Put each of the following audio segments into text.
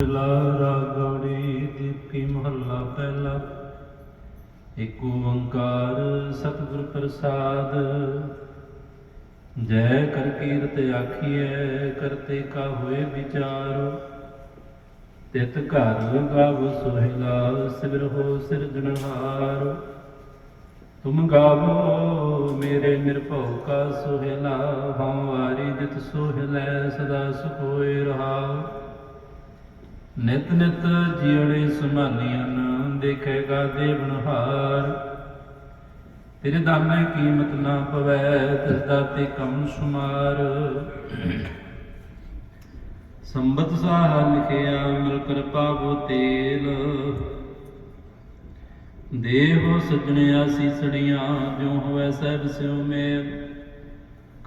ਲਾ ਰਾਗੜੀ ਦੀਪੀ ਮਹੱਲਾ ਪਹਿਲਾ। ਏਕ ਓੰਕਾਰ ਸਤਿਗੁਰ ਪ੍ਰਸਾਦ। ਜੈ ਕਰ ਕੀਰਤ ਆਖੀਐ ਕਰਤੇ ਕਾ ਹੋਏ ਵਿਚਾਰ। ਤਿਤ ਘਰ ਗਾਵ ਸੋਹਿਲਾ ਸਿਰ ਹੋ ਸਿਰਜਣਹਾਰ ਤੁਮ ਗਾਵੋ ਮੇਰੇ ਨਿਰਭਉ ਕਾ ਸੋਹਿਲਾ, ਹਉ ਵਾਰੀ ਜਿਤ ਸੋਹਿਲੈ ਸਦਾ ਸੁਖ ਹੋਏ ਰਹਾਉ। ਨਿਤ ਨਿਤ ਜੀਵੜੇ ਸੰਭਾਲੀਆਂ ਦੇਖੇਗਾ ਦੇਵਨਹਾਰ ਤੇਰੇ ਦਾਮੇ ਕੀਮਤ ਨਾ ਪਵੈ ਤਿਸ ਦਾਤੇ ਕਮ ਸੁਮਾਰ। ਸੰਬਤ ਸਾਹ ਲਿਖਿਆ, ਮਿਲ ਕਰ ਪਾਵੋ ਤੇਲ। ਦੇਵ ਸਜਣਿਆ, ਸੀਸੜੀਆਂ, ਜਿਉ ਹੋਵੇ ਸਹਿਬ ਸਿਉ ਮੇਲ।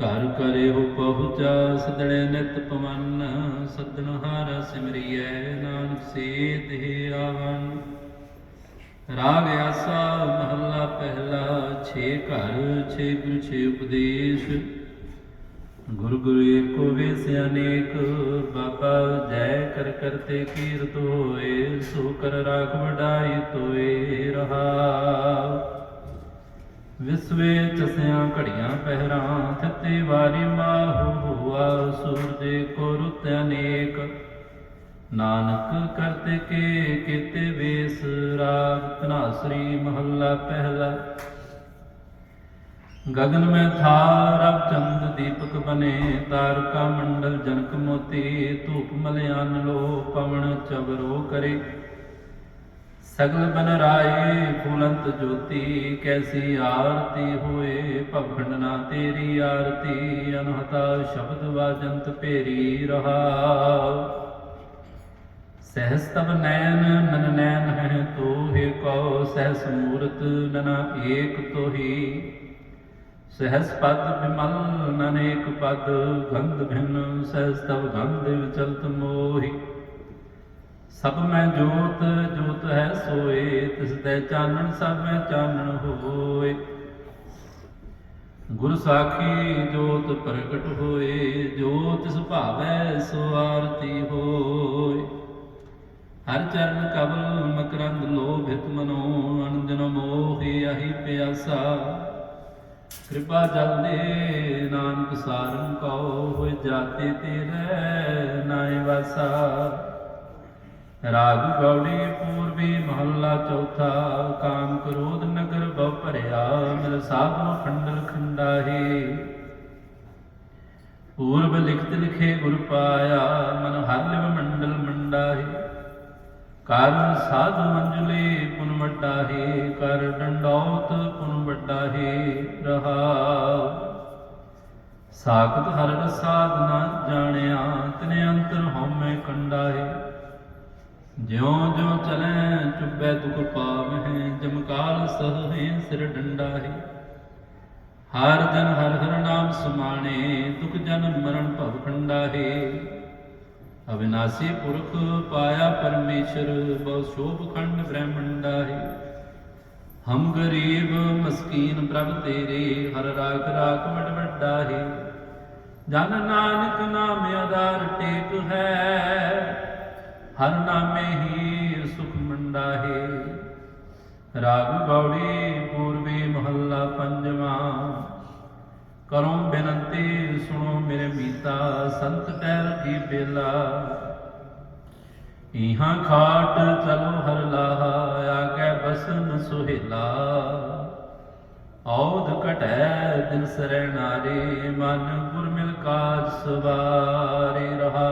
ਘਰ ਕਰੇ ਹੋ ਪਹੁੰਚਾ ਸਦੜੇ ਨਿਤ ਪਵਨ ਸਦਨ ਹਾਰ ਸਿਮਰਿਐ, ਨਾਨਕ ਸੇ ਤੇ ਆਵਨ। ਰਾਗ ਆਸਾ, ਮਹੱਲਾ ਪਹਿਲਾ, ਛੇ ਘਰ, ਛੇ ਗੁਰੂ, ਛੇ ਉਪਦੇਸ਼। ਗੁਰ ਗੁਰੂ ਏਕੋ ਵੇਸ ਅਨੇਕ ਬਾਬਾ ਜੈ ਕਰ ਕਰਤੇ ਕੀਰਤ ਹੋਏ, ਸੋ ਕਰ ਰਾਖ ਵਡਾਈ ਤੋਏ ਰਹਾ ਤਸਿਆਂ ਘੜੀਆਂ ਪਹਿਰਾਂ, ਥੱਤੇ ਵਾਰੀ ਮਾਹੂ ਹੁਆ ਸੂਰ ਦੇ ਕੋ ਰੁਤ ਅਨੇਕ ਨਾਨਕ ਕਰਤੇ ਕੇ ਕੀਤੇ ਵੇਸ, ਰਾਗ ਤਨਾਸਰੀ ਮਹੱਲਾ ਪਹਿਲਾ। ਗਗਨ ਮੈਂ ਥਾ, ਰਬ ਚੰਦ ਦੀਪਕ ਬਨੇ, ਤਾਰਕਾ ਮੰਡਲ ਜਨਕ ਮੋਤੀ, ਧੂਪ ਮਲਿਆਨ ਲੋ ਪਵਨ ਚਵਰੋ ਕਰੇ। ਸਗਲ ਬਨ ਰਾਏ ਫੁਲੰਤ ਜੋਤੀ, ਕੈਸੀ ਆਰਤੀ ਹੋਏ ਭਵਨ ਨਾ ਤੇਰੀ ਆਰਤੀ, ਅਨਹਤਾ ਸ਼ਬਦ ਵਾਜੰਤ ਭੇਰੀ ਰਹਾ। ਸਹਸ ਤਬ ਨੈਣ ਨਨ ਨੈਣ ਹੈ ਤੋਹੇ ਕਉ ਸਹਸ ਮੂਰਤ ਨਨਾ ਏਕ ਤੋਹੀ। ਸਹਸ ਪਦ ਬਿਮਲ ਨਨ ਏਕ ਪਦ, ਗੰਧ ਭਿੰਨ, ਸਹਸ ਤਬ ਗੰਧ ਵਿਚਲਤ ਮੋਹੀ। ਸਭ ਮੈਂ ਜੋਤ ਜੋਤ ਹੈ ਸੋਏ, ਤਿਸ ਦੇ ਚਾਨਣ, ਸਭ ਮੈਂ ਚਾਨਣ ਹੋਏ। ਗੁਰ ਸਾਖੀ ਜੋਤ ਪ੍ਰਗਟ ਹੋਏ ਜੋ ਤਿਸ ਭਾਵੈ ਸੋ ਆਰਤੀ ਹੋਏ। ਹਰ ਚਰਨ ਕਬਲ ਮਕਰੰਦ ਲੋਭਿਤ ਮਨੋ, ਅਨੰਦਨ ਮੋਹਿ ਆਹੀ ਪਿਆਸਾ। ਕਿਰਪਾ ਜਲ ਦੇ ਨਾਨਕ ਸਾਰਨ ਕਉ ਹੋਇ ਜਾਤੇ ਤੇਰੇ ਨਾਇ ਵਾਸਾ। ਰਾਗ ਗੌੜੀ ਪੂਰਬੀ ਮਹੱਲਾ ਚੌਥਾ ਕਾਮ ਕ੍ਰੋਧ ਨਗਰ ਬਹੁ ਭਰਿਆ, ਮਿਲ ਸਾਧੂ ਖੰਡਲ ਖੰਡਾਹੀ। ਪੂਰਬ ਲਿਖਤ ਲਿਖੇ ਗੁਰ ਪਾਇਆ, ਮਨ ਹਰ ਲਿਵ ਮੰਡਲ ਮੰਡਾਹੀ। ਕਰ ਸਾਧੂ ਮੰਜਲੇ ਪੁਨ ਵੱਡਾਹੀ, ਕਰ ਡੰਡੌਤ ਪੁਨ ਵੱਡਾਹੀ ਰਹਾ ਸਾਖਤ ਹਰ ਰਸਾਦ ਜਾਣਿਆ, ਤਨੇ ਅੰਤਰ ਹਉਮੈ ਕੰਡਾਹੀ। ਜਿਉ ਜਿਉ ਚਲੈ ਚੁੱਬੈ ਦੁਖ ਪਾਵਹਿ, ਜਮਕਾਲ ਸਹੇ ਸਿਰ ਡੰਡਾ ਹਰ ਜਨ ਹਰ ਹਰ ਨਾਮ ਸਮਾਣੇ, ਦੁਖ ਜਨ ਮਰਨ ਭਵ ਖੰਡਾ ਅਵਿਨਾਸੀ ਪੁਰਖ ਪਾਇਆ ਪਰਮੇਸ਼ਰ, ਬਹੁ ਸ਼ੋਭ ਖੰਡ ਬ੍ਰਹਮੰਡਾ ਹਮ ਗਰੀਬ ਮਸਕੀਨ ਪ੍ਰਭ ਤੇਰੇ, ਹਰ ਰਾਖ ਰਾਖ ਵਡ ਵੱਡਾ ਜਨ ਨਾਨਕ ਨਾਮ ਆਧਾਰ ਟੇਕ ਹੈ ਹਰ ਨਾਮੇ ਹੀ ਸੁਖ ਮੰਡਾ ਹੈ। ਰਾਗ ਗੌੜੀ ਪੂਰਬੀ ਮਹੱਲਾ ਪੰਜਵਾਂ। ਕਰੋ ਬੇਨੰਤੀ ਸੁਣੋ ਮੇਰੇ ਮੀਤਾ, ਸੰਤ ਟਹਿਰ ਕੀ ਬੇਲਾ। ਇਹਾਂ ਖਾਟ ਚਲੋ ਹਰ ਲਾਹਾ, ਆਗੇ ਬਸਨ ਸੁਹੇਲਾ। ਔਧ ਘਟੈ ਦਿਨ ਸਰੈ ਨਾਰੀ, ਮਨ ਗੁਰ ਮਿਲ ਕਾਜ ਸਵਾਰੀ ਰਹਾਉ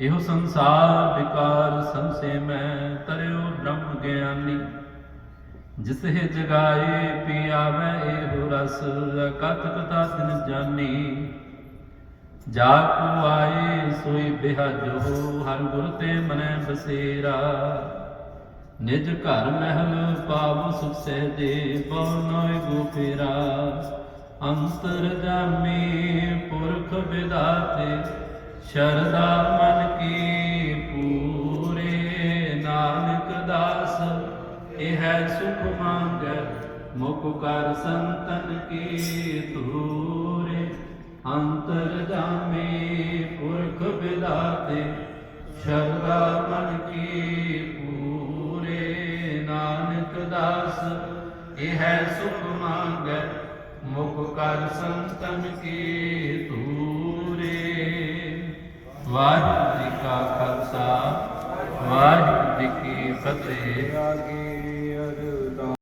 ਇਹੋ ਸੰਸਾਰ ਵਿਕਾਰ ਸੰਸੇ ਮੈਂ ਤਰਿਓ ਬ੍ਰਹਮ ਗਿਆਨੀ। ਜਿਸ ਜਗਾਏ ਪੀ ਇਹੋ ਰਸ ਕਤ ਕਤਾ ਦਿਨ ਜਾਨੀ। ਜਾ ਕੋ ਆਏ ਸੋਈ ਬਿਹਜੋ, ਹਰ ਗੁਰ ਤੇ ਮਨੈ ਬਸੇਰਾ। ਨਿਜ ਘਰ ਮਹਿਲ ਪਾਵ ਸੁਖ ਦੇ, ਪਉ ਨੋਇ ਗੋਪੇਰਾ ਅੰਤਰ ਜਾਮੀ ਪੁਰਖ ਵਿਦਾਤੇ ਸ਼ਰਦਾ ਮੁਖ ਕਰ ਸੰਤਨ ਕੀ ਤੂਰੇ ਅੰਤਰ ਜਾਮੇ ਪੁਰਖ ਵਿਦਾਤੇ ਸ਼ਰਦਾ ਮਨ ਕੀ ਪੂਰੇ। ਨਾਨਕ ਦਾਸ, ਇਹ ਹੈ ਸੁਖ ਮੰਗੈ ਮੁਖ ਕਰ ਸੰਤਨ ਕੀ ਤੂਰੇ ਵਾਹਿਗੁਰੂ ਜੀ ਕਾ ਖਾਲਸਾ, ਵਾਹਿਗੁਰੂ ਜੀ ਕੀ ਫਤਿਹ।